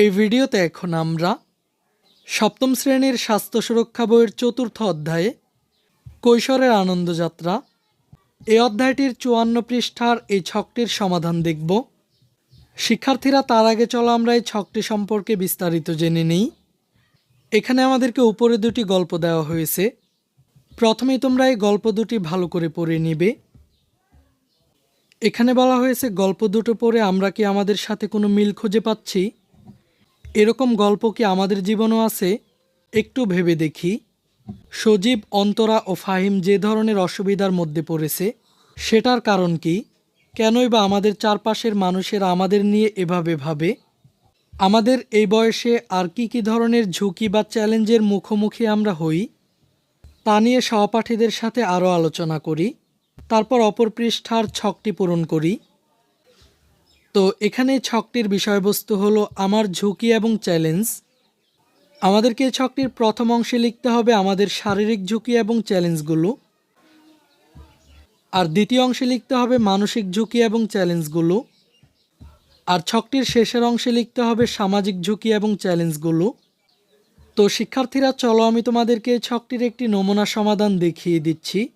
এই ভিডিওতে এখন আমরা সপ্তম শ্রেণির স্বাস্থ্য সুরক্ষা বইয়ের চতুর্থ অধ্যায়ে কৈশোরের আনন্দযাত্রা। এই অধ্যায়টির চুয়ান্ন পৃষ্ঠার এই ছকটির সমাধান দেখব। শিক্ষার্থীরা তার আগে চলো আমরা এই ছকটি সম্পর্কে বিস্তারিত জেনে নিই। এখানে আমাদেরকে উপরে দুটি গল্প দেওয়া হয়েছে। প্রথমেই তোমরা এই গল্প দুটি ভালো করে পড়ে নিবে। এখানে বলা হয়েছে, গল্প দুটো পড়ে আমরা কি আমাদের সাথে কোনো মিল খুঁজে পাচ্ছি? এরকম গল্প কি আমাদের জীবনও আছে? একটু ভেবে দেখি। সজীব, অন্তরা ও ফাহিম যে ধরনের অসুবিধার মধ্যে পড়েছে, সেটার কারণ কি? কেনই বা আমাদের চারপাশের মানুষেরা আমাদের নিয়ে এভাবে ভাবে? আমাদের এই বয়সে আর কি কি ধরনের ঝুঁকি বা চ্যালেঞ্জের মুখোমুখি আমরা হই? তা নিয়ে সহপাঠীদের সাথে আরও আলোচনা করি, তারপর অপর পৃষ্ঠার ছকটি পূরণ করি। তো এখানে ছকটির বিষয়বস্তু হলো আমার ঝুঁকি এবং চ্যালেঞ্জ। আমাদেরকে ছকটির প্রথম অংশে লিখতে হবে আমাদের শারীরিক ঝুঁকি এবং চ্যালেঞ্জগুলো। আর দ্বিতীয় অংশে লিখতে হবে মানসিক ঝুঁকি এবং চ্যালেঞ্জগুলো। আর ছকটির শেষের অংশে লিখতে হবে সামাজিক ঝুঁকি এবং চ্যালেঞ্জগুলো। তো শিক্ষার্থীরা, চলো আমি তোমাদেরকে ছকটির একটি নমুনা সমাধান দেখিয়ে দিচ্ছি।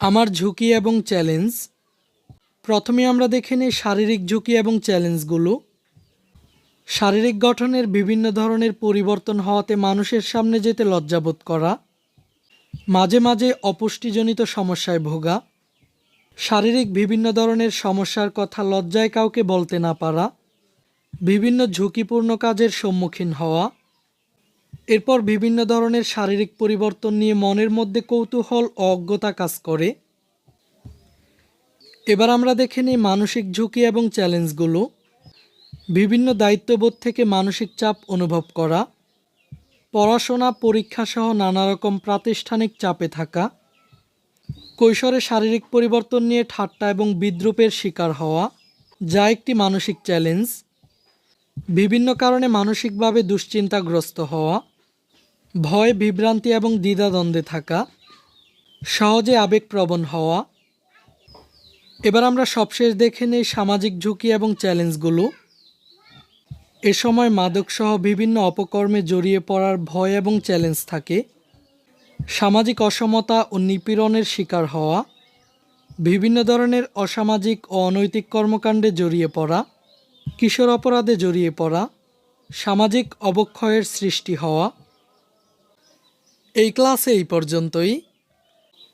আমার ঝুঁকি এবং চ্যালেঞ্জ। প্রথমে আমরা দেখে নিই শারীরিক ঝুঁকি এবং চ্যালেঞ্জগুলো। শারীরিক গঠনের বিভিন্ন ধরনের পরিবর্তন হওয়াতে মানুষের সামনে যেতে লজ্জাবোধ করা। মাঝে মাঝে অপুষ্টিজনিত সমস্যায় ভোগা। শারীরিক বিভিন্ন ধরনের সমস্যার কথা লজ্জায় কাউকে বলতে না পারা। বিভিন্ন ঝুঁকিপূর্ণ কাজের সম্মুখীন হওয়া। এরপর বিভিন্ন ধরনের শারীরিক পরিবর্তন নিয়ে মনের মধ্যে কৌতূহল অজ্ঞতা কাজ করে। এবার আমরা দেখে নিই মানসিক ঝুঁকি এবং চ্যালেঞ্জগুলো। বিভিন্ন দায়িত্ববোধ থেকে মানসিক চাপ অনুভব করা। পড়াশোনা, পরীক্ষা সহ নানা রকম প্রাতিষ্ঠানিক চাপে থাকা। কৈশোরে শারীরিক পরিবর্তন নিয়ে ঠাট্টা এবং বিদ্রুপের শিকার হওয়া, যা একটি মানসিক চ্যালেঞ্জ। বিভিন্ন কারণে মানসিকভাবে দুশ্চিন্তাগ্রস্ত হওয়া। ভয়, বিভ্রান্তি এবং দ্বিধাদ্বন্দ্বে থাকা। সহজে আবেগপ্রবণ হওয়া। এবার আমরা সবশেষ দেখে নেই সামাজিক ঝুঁকি এবং চ্যালেঞ্জগুলো। এ সময় মাদকসহ বিভিন্ন অপকর্মে জড়িয়ে পড়ার ভয় এবং চ্যালেঞ্জ থাকে। সামাজিক অসমতা ও নিপীড়নের শিকার হওয়া। বিভিন্ন ধরনের অসামাজিক ও অনৈতিক কর্মকাণ্ডে জড়িয়ে পড়া। কিশোর অপরাধে জড়িয়ে পড়া। সামাজিক অবক্ষয়ের সৃষ্টি হওয়া। এই ক্লাসে এই পর্যন্তই।